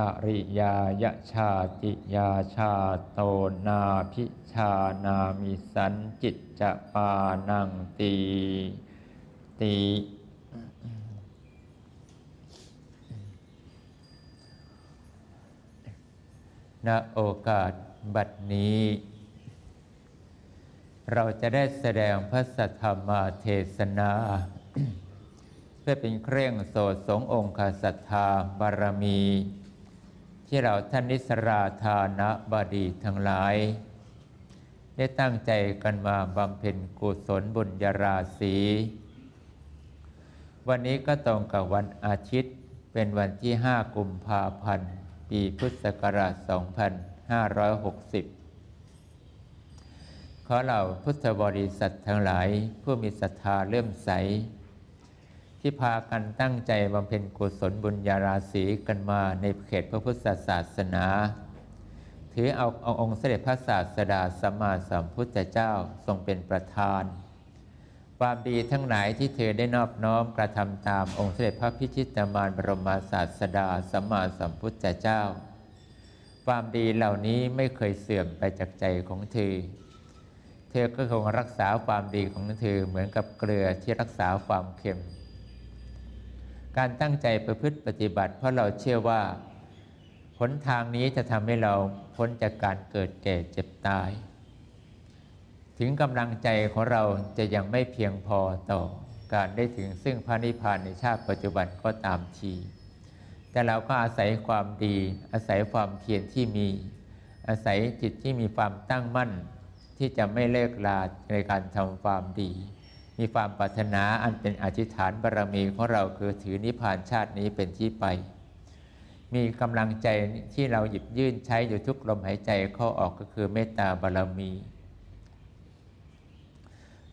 อริยายชาติยาชาโตนาพิชานามิสันจิตจะปานังตีตีณโอกาสบัดนี้ เราจะได้แสดงพระสัทธรรมเทศนา เพื่อเป็นเครื่องโสดสงองค์ศรัทธาบารมี ที่เราท่านนิสราธานะบดีทั้งหลาย ได้ตั้งใจกันมาบำเพ็ญกุศลบุญญาราศีวันนี้ก็ตรงกับวันอาทิตย์ เป็นวันที่ 5 กุมภาพันธ์ ปีพุทธศักราช 2560 ขอเราพุทธบริษัททั้งหลายผู้มีศรัทธาเลื่อมใส ที่พากันตั้งใจบำเพ็ญกุศลบุญญาราศีกันมาในเขตพระพุทธศาสนา ถือเอาเอาองค์เสด็จพระศาสดาสัมมาสัมพุทธเจ้าทรงเป็นประธาน ความดีทั้งหลายที่เธอได้นอบน้อมกระทำตามองค์เสด็จพระพิชิตมารบรมศาสดาสัมมาสัมพุทธเจ้า ความดีเหล่านี้ไม่เคยเสื่อมไปจากใจของเธอเธอก็คงรักษาความดีของเธอเหมือนกับเกลือที่รักษาความเค็ม การตั้งใจประพฤติปฏิบัติ เพราะเราเชื่อว่าหนทางนี้จะทำให้เราพ้นจากการเกิดแก่เจ็บตาย ถึงกำลังใจของเราจะยังไม่เพียงพอต่อการได้ถึงซึ่งพระนิพพานในชาติปัจจุบันก็ตามทีแต่เราก็อาศัยความดี อาศัยความเพียรที่มี อาศัยจิตที่มีความตั้งมั่น ที่จะไม่เลิกลาในการทำความดี มีความปรารถนาอันเป็นอธิษฐานบารรมีของเราคือถือนิพพานชาตินี้เป็นที่ไป มีกำลังใจที่เราหยิบยื่นใช้อยู่ทุกลมหายใจเข้าออกก็คือเมตตาบารรมี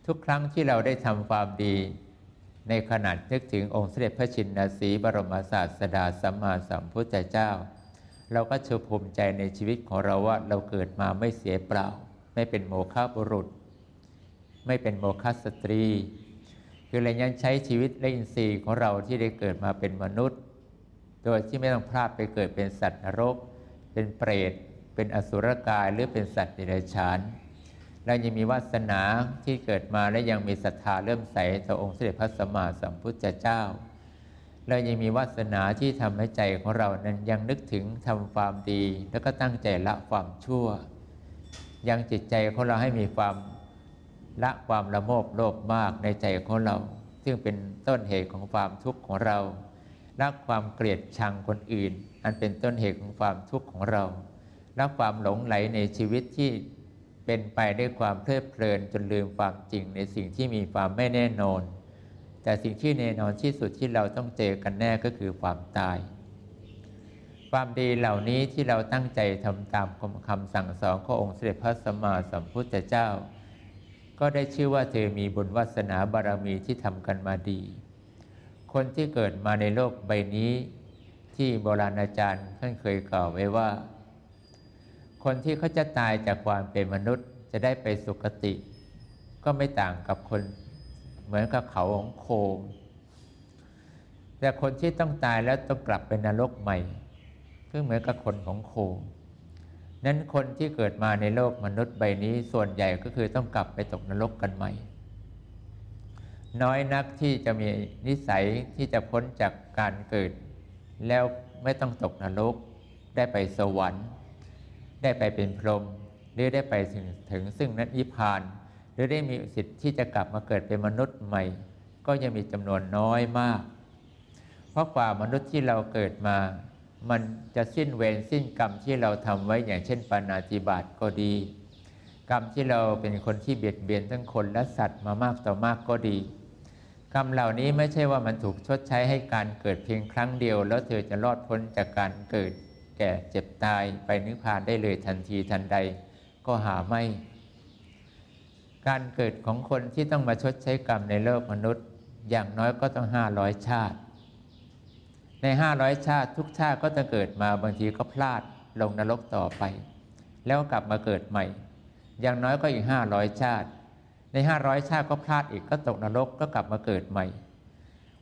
ทุกครั้งที่เราได้ทำความดี ในขณะนึกถึงองค์เสด็จพระชินสีบรมศาสดาสัมมาสัมพุทธเจ้า เราก็เชูภูมิใจในชีวิตของเราว่าเราเกิดมาไม่เสียเปล่า ไม่เป็นโมฆะบุรุษ ไม่เป็นโมฆะสตรี คือเรายังใช้ชีวิตและอินทรีย์ของเราที่ได้เกิดมาเป็นมนุษย์ โดยที่ไม่ต้องพลาดไปเกิดเป็นสัตว์นรก เป็นเปรต เป็นอสุรกายหรือเป็นสัตว์เดรัจฉานเรายังมีวาสนาที่เกิดมาและยังมีศรัทธาเริ่มใสต่อองค์เสด็จพระสัมมาสัมพุทธเจ้า เรายังมีวาสนาที่ทำให้ใจของเรานั้นยังนึกถึงทำความดี แล้วก็ตั้งใจละความชั่ว ยังจิตใจของเราให้มีความ ละความละโมบโลภมากในใจของเรา ซึ่งเป็นต้นเหตุของความทุกข์ของเราละความเกลียดชังคนอื่น อันเป็นต้นเหตุของความทุกข์ของเราละความหลงไหลในชีวิตที่เป็นไปด้วยความเพลิดเพลินจนลืมความจริงในสิ่งที่มีความไม่แน่นอน แต่สิ่งที่แน่นอนที่สุดที่เราต้องเจอกันแน่ก็คือความตาย ความดีเหล่านี้ที่เราตั้งใจทำตามคำสั่งสอนขององค์เสด็จพระสัมมาสัมพุทธเจ้า ก็ได้ชื่อว่าเธอมีบุญวาสนาบารมีที่ทำกันมาดี คนที่เกิดมาในโลกใบนี้ที่โบราณอาจารย์ท่านเคยกล่าวไว้ว่า คนที่เขาจะตายจากความเป็นมนุษย์จะได้ไปสุคติ ก็ไม่ต่างกับคนเหมือนกับเขาของโคม แต่คนที่ต้องตายแล้วต้องกลับเป็นนรกใหม่ก็เหมือนกับคนของโคม นั้นคนที่เกิดมาในโลกมนุษย์ใบนี้ส่วนใหญ่ก็คือต้องกลับไปตกนรกกันใหม่ น้อยนักที่จะมีนิสัยที่จะพ้นจากการเกิด แล้วไม่ต้องตกนรก ได้ไปสวรรค์ ได้ไปเป็นพรหมหรือได้ไปถึงถึงซึ่งนันิพพาน หรือได้มีสิทธิ์ที่จะกลับมาเกิดเป็นมนุษย์ใหม่ ก็ยังมีจำนวนน้อยมาก เพราะกว่ามนุษย์ที่เราเกิดมา มันจะสิ้นเวรสิ้นกรรมที่เราทำไว้อย่างเช่นปานาติบาตก็ดี กรรมที่เราเป็นคนที่เบียดเบียนทั้งคนและสัตว์มามากต่อมากก็ดี กรรมเหล่านี้ไม่ใช่ว่ามันถูกชดใช้ให้การเกิดเพียงครั้งเดียว แล้วเธอจะรอดพ้นจากการเกิดแก่เจ็บตายไปนิพพานได้เลยทันทีทันใดก็หาไม่ การเกิดของคนที่ต้องมาชดใช้กรรมในโลกมนุษย์ อย่างน้อยก็ต้องห้าร้อยชาติ ในห้าร้อยชาติทุกชาติก็จะเกิดมาบางทีก็พลาดลงนรกต่อไป แล้วกลับมาเกิดใหม่ อย่างน้อยก็อีกห้าร้อยชาติ ในห้าร้อยชาติก็พลาดอีกก็ตกนรกก็กลับมาเกิดใหม่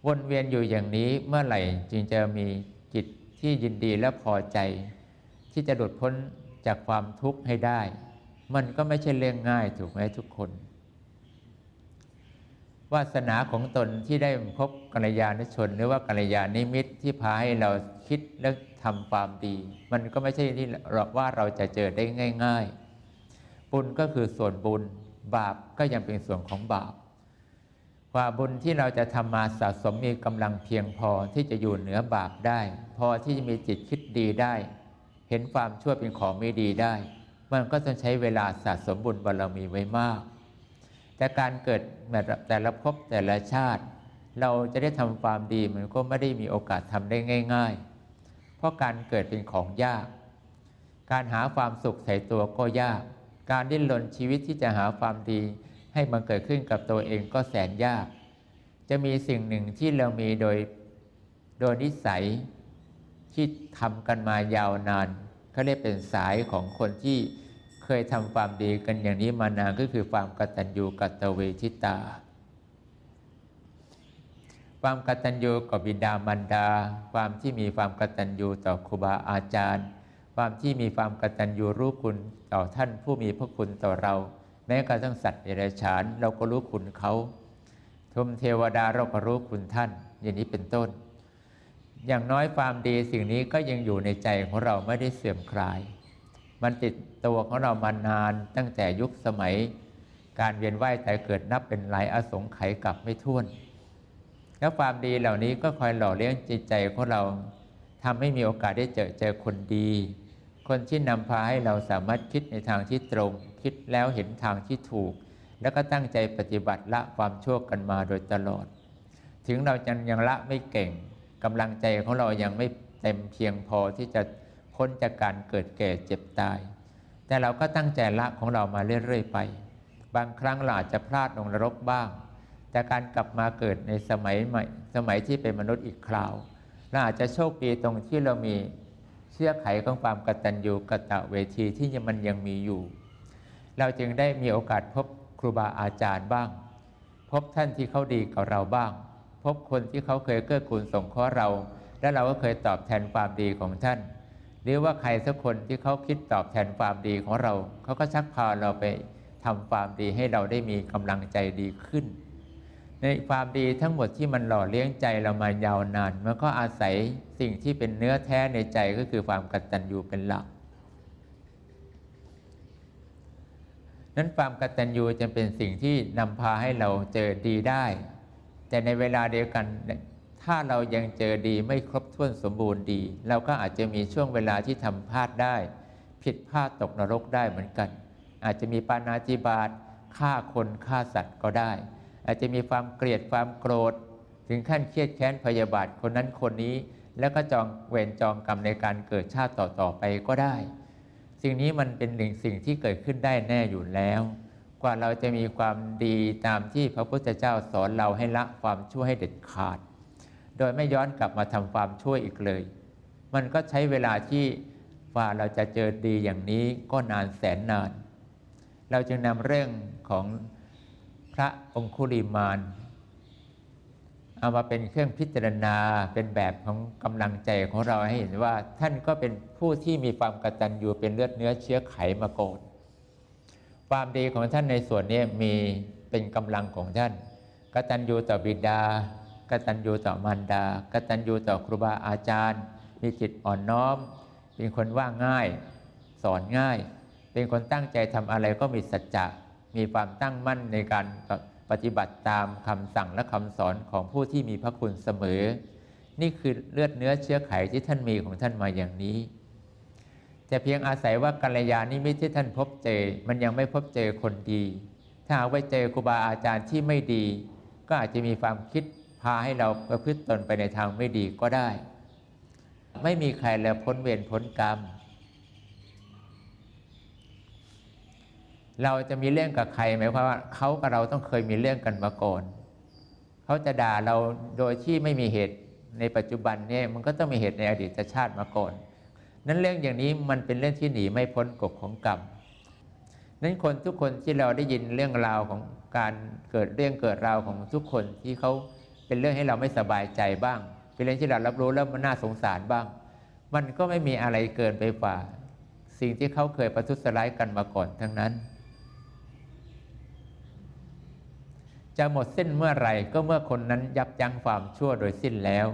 วนเวียนอยู่อย่างนี้เมื่อไหร่จึงจะมีจิตที่ยินดีและพอใจ ที่จะหลุดพ้นจากความทุกข์ให้ได้ มันก็ไม่ใช่เรื่องง่ายถูกไหมทุกคน วาสนาของตนที่ได้พบกัลยาณชน หรือว่ากัลยาณิมิตที่พาให้เราคิดและทำความดี มันก็ไม่ใช่ที่ว่าเราจะเจอได้ง่าย ๆ บุญก็คือส่วนบุญบาปก็ยังเป็นส่วนของบาปความบุญที่เราจะทำมาสะสมมีกำลังเพียงพอที่จะอยู่เหนือบาปได้ พอที่จะมีจิตคิดดีได้ เห็นความชั่วเป็นของไม่ดีได้ มันก็ต้องใช้เวลาสะสมบุญบารรมีไว้มาก แต่การเกิดแต่ละภพแต่ละชาติ เราจะได้ทำความดีมันก็ไม่ได้มีโอกาสทำได้ง่าย ๆ เพราะการเกิดเป็นของยาก การหาความสุขใส่ตัวก็ยาก การดิ้นรนชีวิตที่จะหาความดีให้มันเกิดขึ้นกับตัวเองก็แสนยาก จะมีสิ่งหนึ่งที่เรามีโดยโดยนิสัยที่ทำกันมายาวนานเขาเรียกเป็นสายของคนที่ เคยทำความดีกันอย่างนี้มานานก็คือความกตัญญูกตเวทิตา ความกตัญญูกับบิดามารดา ความที่มีความกตัญญูต่อครูบาอาจารย์ ความที่มีความกตัญญูรู้คุณต่อท่านผู้มีพระคุณต่อเรา แม้กระทั่งสัตว์เดรัจฉานเราก็รู้คุณเขาทุมเทวดาเราก็รู้คุณท่าน อย่างนี้เป็นต้น อย่างน้อยความดีสิ่งนี้ก็ยังอยู่ในใจของเราไม่ได้เสื่อมคลาย มันติดตัวของเรามานานตั้งแต่ยุคสมัย การเวียนว่ายแต่เกิดนับเป็นหลายอสงไขยกลับไม่ท้วน แล้วความดีเหล่านี้ก็คอยหล่อเลี้ยงจิตใจของเราทำให้มีโอกาสได้เจอเจอคนดี คนที่นำพาให้เราสามารถคิดในทางที่ตรง คิดแล้วเห็นทางที่ถูก แล้วก็ตั้งใจปฏิบัติละความชั่วกันมาโดยตลอด ถึงเราจะยังละไม่เก่งกำลังใจของเรายังไม่เต็มเพียงพอที่จะ พ้นจากการเกิดแก่เจ็บตาย แต่เราก็ตั้งใจละของเรามาเรื่อยๆไป บางครั้งเราอาจจะพลาดลงนรกบ้าง แต่การกลับมาเกิดในสมัยใหม่สมัยที่เป็นมนุษย์อีกคราวเราอาจจะโชคดีตรงที่เรามีเชื่อไขของความกตัญญูกตะเวทีที่มันยังมีอยู่ เราจึงได้มีโอกาสพบครูบาอาจารย์บ้าง พบท่านที่เขาดีกับเราบ้าง พบคนที่เขาเคยเกื้อกูลส่งข้อเรา และเราก็เคยตอบแทนความดีของท่าน รือว่าใครสักคนที่เขาคิดตอบแทนความดีของเรา เขาก็ชักพาเราไปทำความดีให้เราได้มีกำลังใจดีขึ้น ในความดีทั้งหมดที่มันหล่อเลี้ยงใจเรามายาวนาน มันก็อาศัยสิ่งที่เป็นเนื้อแท้ในใจก็คือความกตัญญูเป็นหลัก นั้นความกตัญญูจะเป็นสิ่งที่นำพาให้เราเจอดีได้ แต่ในเวลาเดียวกัน ถ้าเรายังเจอดีไม่ครบถ้วนสมบูรณ์ดี เราก็อาจจะมีช่วงเวลาที่ทำพลาดได้ ผิดพลาดตกนรกได้เหมือนกัน อาจจะมีปานาจิบาตฆ่าคนฆ่าสัตว์ก็ได้ อาจจะมีความเกลียดความโกรธ ถึงขั้นเครียดแค้นพยาบาทคนนั้นคนนี้ แล้วก็จองเวรจองกรรมในการเกิดชาติต่อๆไปก็ได้ สิ่งนี้มันเป็นหนึ่งสิ่งที่เกิดขึ้นได้แน่อยู่แล้วกว่าเราจะมีความดีตามที่พระพุทธเจ้าสอนเราให้ละความชั่วให้เด็ดขาด โดยไม่ย้อนกลับมาทำความช่วยอีกเลย มันก็ใช้เวลาที่ว่าเราจะเจอดีอย่างนี้ก็นานแสนนาน เราจึงนำเรื่องของพระองคุลิมานเอามาเป็นเครื่องพิจารณาเป็นแบบของกำลังใจของเราให้เห็นว่าท่านก็เป็นผู้ที่มีความกตัญญูเป็นเลือดเนื้อเชื้อไขมาโกดความดีของท่านในส่วนนี้มีเป็นกำลังของท่านกตัญญูต่อบิดา กตัญญูต่อมารดา กตัญญูต่อครูบาอาจารย์ มีจิตอ่อนน้อม เป็นคนว่าง่าย สอนง่าย เป็นคนตั้งใจทำอะไรก็มีสัจจะ มีความตั้งมั่นในการปฏิบัติตามคำสั่งและคำสอนของผู้ที่มีพระคุณเสมอ นี่คือเลือดเนื้อเชื้อไขที่ท่านมีของท่านมาอย่างนี้แต่เพียงอาศัยว่ากัลยาณมิตที่ท่านพบเจอ มันยังไม่พบเจอคนดี ถ้าหากว่าเจอครูบาอาจารย์ที่ไม่ดี ก็อาจจะมีความคิดาให้เราประพฤติตนไปในทางไม่ดีก็ได้ ไม่มีใครแล้วพ้นเวรพ้นกรรม เราจะมีเรื่องกับใครหมายความว่าเขากับเราต้องเคยมีเรื่องกันมาก่อนเขาจะด่าเราโดยที่ไม่มีเหตุในปัจจุบันเนี่ยมันก็ต้องมีเหตุในอดีตชาติมาก่อน นั้นเรื่องอย่างนี้มันเป็นเรื่องที่หนีไม่พ้นกฎของกรรมนั้นคนทุกคนที่เราได้ยินเรื่องราวของการเกิดเรื่องเกิดราวของทุกคนที่เขา เป็นเรื่องให้เราไม่สบายใจบ้าง เป็นเรื่องที่เรารับรู้แล้วมันน่าสงสารบ้าง มันก็ไม่มีอะไรเกินไปกว่า สิ่งที่เขาเคยประทุษร้ายกันมาก่อนทั้งนั้น จะหมดสิ้นเมื่อไหร่ก็เมื่อคนนั้นยับยั้งความชั่วโดยสิ้นแล้ว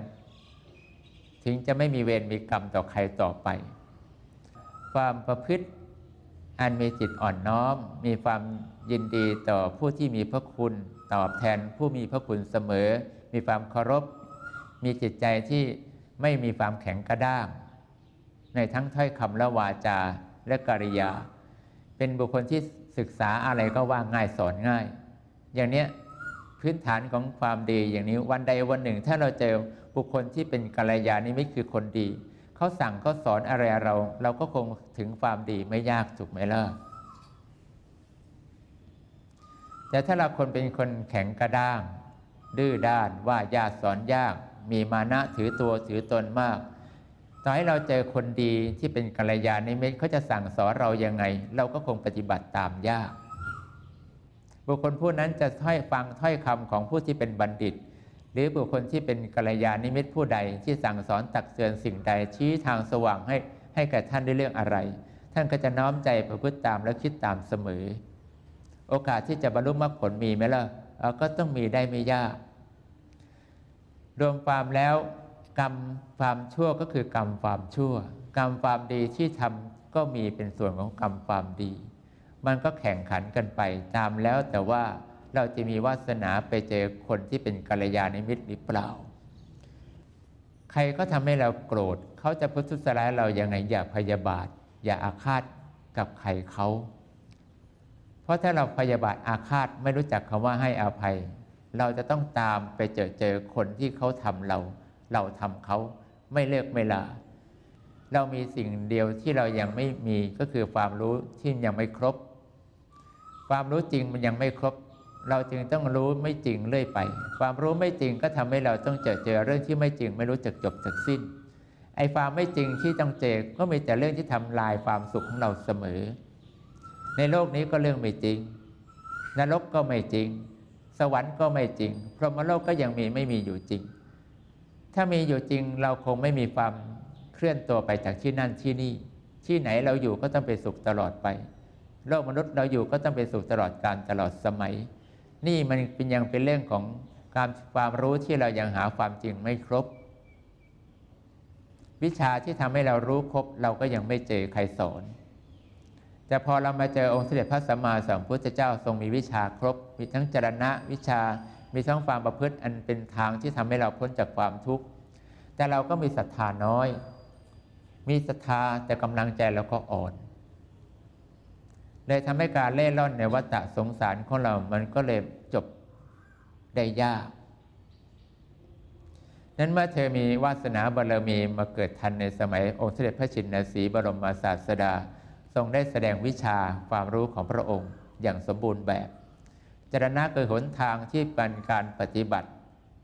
ถึงจะไม่มีเวรมีกรรมต่อใครต่อไป ความประพฤติอันมีจิตอ่อนน้อม มีความยินดีต่อผู้ที่มีพระคุณ ตอบแทนผู้มีพระคุณเสมอ มีความเคารพ มีจิตใจที่ไม่มีความแข็งกระด้าง ในทั้งถ้อยคำและวาจาและกริยา เป็นบุคคลที่ศึกษาอะไรก็ว่าง่ายสอนง่าย อย่างเนี้ยพื้นฐานของความดีอย่างนี้วันใดวันหนึ่ง ถ้าเราเจอบุคคลที่เป็นกัลยาณมิตรคือคนดีเขาสั่งเขาสอนอะไรเรา เราก็คงถึงความดีไม่ยากถูกไหมล่ะแต่ถ้าเราคนเป็นคนแข็งกระด้าง ดื้อด้านว่ายากสอนยาก มีมานะถือตัวถือตนมากต่อให้เราเจอคนดีที่เป็นกัลยาณมิตรเขาจะสั่งสอนเรายังไง เราก็คงปฏิบัติตามยาก บุคคลผู้นั้นจะถ้อยฟังถ้อยคำของผู้ที่เป็นบัณฑิต หรือบุคคลที่เป็นกัลยาณมิตรผู้ใดที่สั่งสอนตักเตือนสิ่งใดชี้ทางสว่างให้ให้แก่ท่านด้วยเรื่องอะไร ท่านก็จะน้อมใจประพฤติตามและคิดตามเสมอ โอกาสที่จะบรรลุมรรคผลมีไหมล่ะ ก็ต้องมีได้ไม่ยาก รวมความแล้วกรรมความชั่วก็คือกรรมความชั่ว กรรมความดีที่ทำก็มีเป็นส่วนของกรรมความดี มันก็แข่งขันกันไปตามแล้วแต่ว่าเราจะมีวาสนาไปเจอคนที่เป็นกัลยาณมิตรหรือเปล่า ใครก็ทำให้เราโกรธ เขาจะพุทุสร้ายเราอย่างไงอย่าพยาบาท อย่าอาฆาตกับใครเขา เพราะถ้าเราพยาบาทอาฆาตไม่รู้จักคำว่าให้อภัย เราจะต้องตามไปเจอเจอคนที่เขาทำเรา เราทำเขาไม่เลิกไม่ลา เรามีสิ่งเดียวที่เรายังไม่มีก็คือความรู้ที่ยังไม่ครบ ความรู้จริงมันยังไม่ครบ เราจึงต้องรู้ไม่จริงเรื่อยไป ความรู้ไม่จริงก็ทำให้เราต้องเจอเจอเรื่องที่ไม่จริง ไม่รู้จักจบจักสิ้นไอ้ความไม่จริงที่ต้องเจอก็มีแต่เรื่องที่ทำลายความสุขของเราเสมอ ในโลกนี้ก็เรื่องไม่จริง นรกก็ไม่จริง สวรรค์ก็ไม่จริง พรหมโลกก็ยังมีไม่มีอยู่จริง ถ้ามีอยู่จริงเราคงไม่มีความเคลื่อนตัวไปจากที่นั่นที่นี่ ที่ไหนเราอยู่ก็ต้องเป็นสุขตลอดไป โลกมนุษย์เราอยู่ก็ต้องเป็นสุขตลอดการตลอดสมัย นี่มันเป็นยังเป็นเรื่องของการความรู้ที่เรายังหาความจริงไม่ครบ วิชาที่ทำให้เรารู้ครบเราก็ยังไม่เจอใครสอน แต่พอเรามาเจอองค์เสด็จพระสัมมาสัมพุทธเจ้าทรงมีวิชาครบ มีทั้งจรณะวิชา มีทั้งความประพฤติอันเป็นทางที่ทำให้เราพ้นจากความทุกข์ แต่เราก็มีศรัทธาน้อย มีศรัทธาแต่กำลังใจเราก็อ่อน เลยทำให้การเล่ร่อนในวัฏสงสารของเรา มันก็เลยจบได้ยาก นั้นเมื่อเธอมีวาสนาบารมีมาเกิดทันในสมัยองค์เสด็จพระชินสีบรมศาสดา ทรงได้แสดงวิชาความรู้ของพระองค์อย่างสมบูรณ์แบบจรณะคือหนทางที่เป็นการปฏิบัติ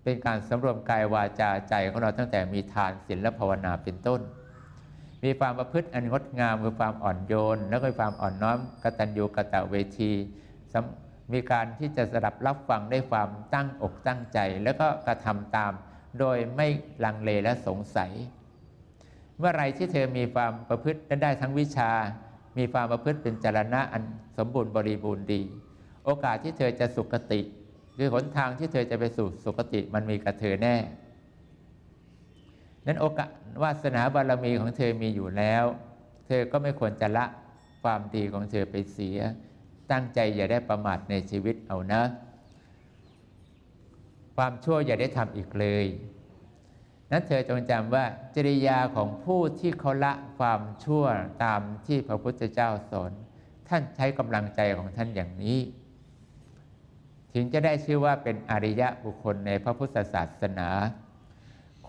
เป็นการสำรวมกายวาจาใจของเราตั้งแต่มีทานศีลและภาวนาเป็นต้น มีความประพฤติอันงดงามมีความอ่อนโยน และมีความอ่อนน้อมกตัญญูกตเวทีมีการที่จะสดับรับฟังได้ความตั้งอกตั้งใจ แล้วก็กระทำตาม โดยไม่ลังเลและสงสัย เมื่อไรที่เธอมีความประพฤติได้ทั้งวิชา มีความประพฤติเป็นจรณะอันสมบูรณ์บริบูรณ์ดี โอกาสที่เธอจะสุขติ คือหนทางที่เธอจะไปสู่สุคติมันมีกับเธอแน่ นั้นโอกาสวาสนาบารมีของเธอมีอยู่แล้ว เธอก็ไม่ควรจะละความดีของเธอไปเสีย ตั้งใจอย่าได้ประมาทในชีวิตเอานะ ความชั่วอย่าได้ทำอีกเลย นั้นเธอจงจำว่าจริยาของผู้ที่เขาละความชั่วตามที่พระพุทธเจ้าสอนท่านใช้กำลังใจของท่านอย่างนี้ ถึงจะได้ชื่อว่าเป็นอริยะบุคคลในพระพุทธศาสนา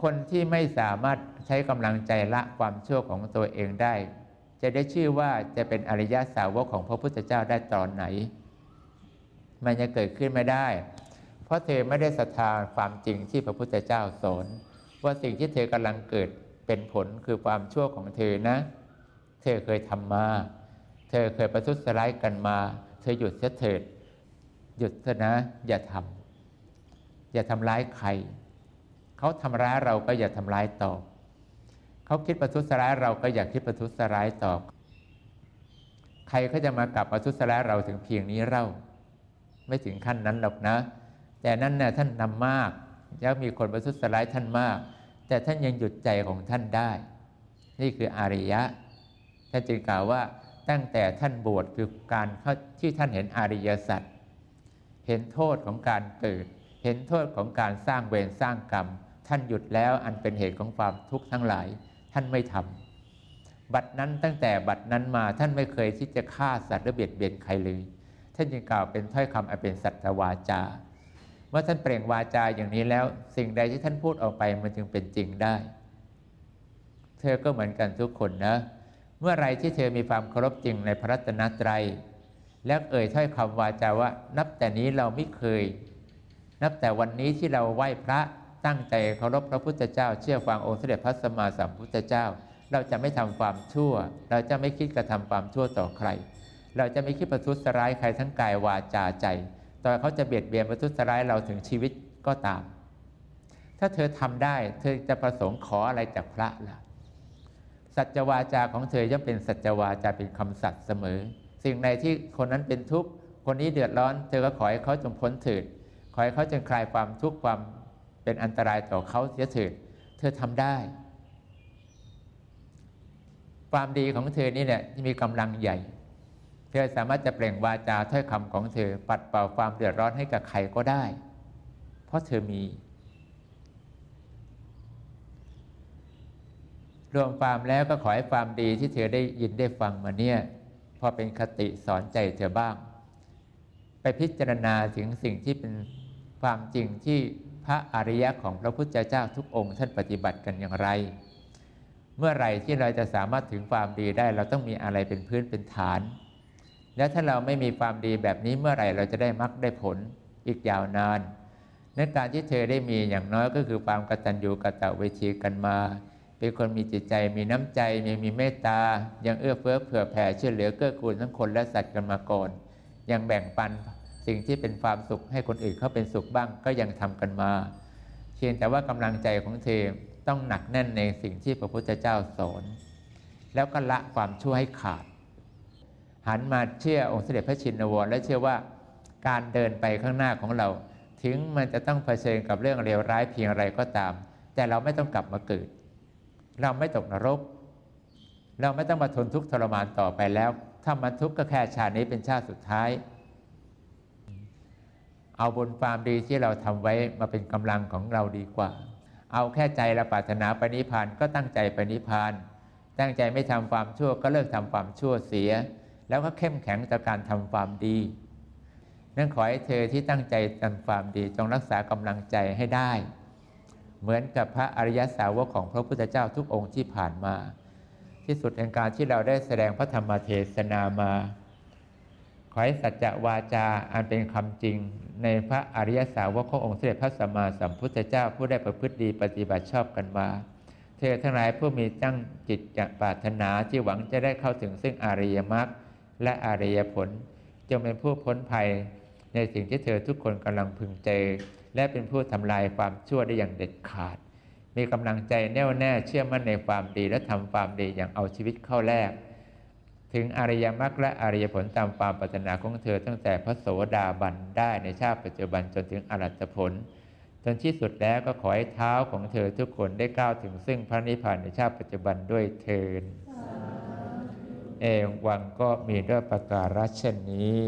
คนที่ไม่สามารถใช้กำลังใจละความชั่วของตัวเองได้ จะได้ชื่อว่าจะเป็นอริยะสาวกของพระพุทธเจ้าได้ตอนไหน มันจะเกิดขึ้นไม่ได้ เพราะเธอไม่ได้ศรัทธาความจริงที่พระพุทธเจ้าสอน ว่าสิ่งที่เธอกำลังเกิดเป็นผลคือความชั่วของเธอนะ เธอเคยทำมา เธอเคยประทุษร้ายกันมา เธอหยุดเสียเถิด หยุดเถอะนะ อย่าทำอย่าทำร้ายใคร เขาทำร้ายเราก็อย่าทำร้ายตอบเขาคิดประทุษร้ายเราก็อย่าคิดประทุษร้ายตอบใครเขาจะมากลับประทุษร้ายเราถึงเพียงนี้เล่าไม่ถึงขั้นนั้นหรอกนะ แต่นั่นน่ะท่านนำมาก แล้วมีคนประทุษร้ายท่านมาก แต่ท่านยังหยุดใจของท่านได้ นี่คืออาริยะ ท่านจึงกล่าวว่าตั้งแต่ท่านบวชคือการที่ท่านเห็นอริยสัจเห็นโทษของการเกิด เห็นโทษของการสร้างเวรสร้างกรรม ท่านหยุดแล้วอันเป็นเหตุของความทุกข์ทั้งหลาย ท่านไม่ทำบัดนั้นตั้งแต่บัดนั้นมาท่านไม่เคยที่จะฆ่าสัตว์หรือเบียดเบียนใครเลย ท่านจึงกล่าวเป็นถ้อยคำอันเป็นสัตวาจา เมื่อท่านเปล่งวาจาอย่างนี้แล้ว สิ่งใดที่ท่านพูดออกไปมันจึงเป็นจริงได้ เธอก็เหมือนกันทุกคนนะ เมื่อไรที่เธอมีความเคารพจริงในพระรัตนตรัย แล้วเอ่ยถ้อยคำวาจาว่า นับแต่นี้เราไม่เคย นับแต่วันนี้ที่เราไหว้พระตั้งใจเคารพพระพุทธเจ้า เชื่อฟังองค์เสด็จพระสัมมาสัมพุทธเจ้า เราจะไม่ทำความชั่ว เราจะไม่คิดกระทำความชั่วต่อใคร เราจะไม่คิดประทุษร้ายใครทั้งกายวาจาใจ ต่อเขาจะเบียดเบียนประทุษร้ายเราถึงชีวิตก็ตาม ถ้าเธอทำได้ เธอจะประสงค์ขออะไรจากพระล่ะ สัจวาจาของเธอย่อมเป็นสัจวาจาเป็นคำสัตย์เสมอ สิ่งใดที่คนนั้นเป็นทุกข์ คนนี้เดือดร้อน เธอก็ขอให้เขาจงพ้นถิดขอให้เขาจงคลายความทุกข์ความเป็นอันตรายต่อเขาเสียเถิดเธอทำได้ ความดีของเธอนี่แหละที่ยมีกำลังใหญ่ เธอสามารถจะเปล่งวาจาถ้อยคำของเธอ ปัดเป่าความเดือดร้อนให้กับใครก็ได้ เพราะเธอมี รวมความแล้วก็ขอให้ความดีที่เธอได้ยินได้ฟังมาเนี่ย พอเป็นคติสอนใจเธอบ้าง ไปพิจารณาถึงสิ่งที่เป็นความจริงที่พระอริยะของพระพุทธเจ้าทุกองค์ท่านปฏิบัติกันอย่างไร เมื่อไหร่ที่เราจะสามารถถึงความดีได้ เราต้องมีอะไรเป็นพื้นเป็นฐาน แล้วถ้าเราไม่มีความดีแบบนี้เมื่อไหร่เราจะได้มรรคได้ผลอีกยาวนานในการที่เธอได้มีอย่างน้อยก็คือความกตัญญูกตเวทีกันมา เป็นคนมีจิตใจมีน้ำใจมีมีเมตตา ยังเอื้อเฟื้อเผื่อแผ่ช่วยเหลือเกื้อกูลทั้งคนและสัตว์กันมาก่อน ยังแบ่งปันสิ่งที่เป็นความสุขให้คนอื่นเขาเป็นสุขบ้างก็ยังทำกันมา เพียงแต่ว่ากำลังใจของเธอต้องหนักแน่นในสิ่งที่พระพุทธเจ้าสอน แล้วก็ละความชั่วให้ขาด หันมาเชื่อองค์เสด็จพระชินวรและเชื่อว่าการเดินไปข้างหน้าของเรา ถึงมันจะต้องเผชิญกับเรื่องเลวร้ายเพียงไรก็ตาม แต่เราไม่ต้องกลับมาเกิด เราไม่ตกนรก เราไม่ต้องมาทนทุกข์ทรมานต่อไปแล้ว ถ้ามันทุกข์ก็แค่ชาตินี้เป็นชาติสุดท้าย เอาบนความดีที่เราทำไว้มาเป็นกำลังของเราดีกว่า เอาแค่ใจเราปรารถนาไปนิพพานก็ตั้งใจไปนิพพาน ตั้งใจไม่ทำความชั่วก็เลิกทำความชั่วเสีย แล้วก็เข้มแข็งต่อการทำความดีนั่นขอให้เธอที่ตั้งใจทำความดีจงรักษากำลังใจให้ได้ เหมือนกับพระอริยสาวกของพระพุทธเจ้าทุกองค์ที่ผ่านมา ที่สุดแห่งการที่เราได้แสดงพระธรรมเทศนามา ขอให้สัจจวาจาอันเป็นคำจริง ในพระอริยสาวกขององค์เสด็จพระสัมมาสัมพุทธเจ้าผู้ได้ประพฤติดีปฏิบัติชอบกันมาเธอทั้งหลายผู้มีตั้งจิตจะปรารถนาที่หวังจะได้เข้าถึงซึ่งอริยมรรค และอริยผล จงเป็นผู้พ้นภัยในสิ่งที่เธอทุกคนกำลังพึงเจอ และเป็นผู้ทำลายความชั่วได้อย่างเด็ดขาด มีกำลังใจแน่วแน่เชื่อมั่นในความดีและทำความดีอย่างเอาชีวิตเข้าแลกถึงอริยมรรคและอริยผลตามความปรารถนาของเธอตั้งแต่พระโสดาบันได้ในชาติปัจจุบันจนถึงอรัตผล จนที่สุดแล้วก็ขอให้เท้าของเธอทุกคนได้ก้าวถึงซึ่งพระนิพพานในชาติปัจจุบันด้วยเทิน เอวังก็มีด้วยประการเช่นนี้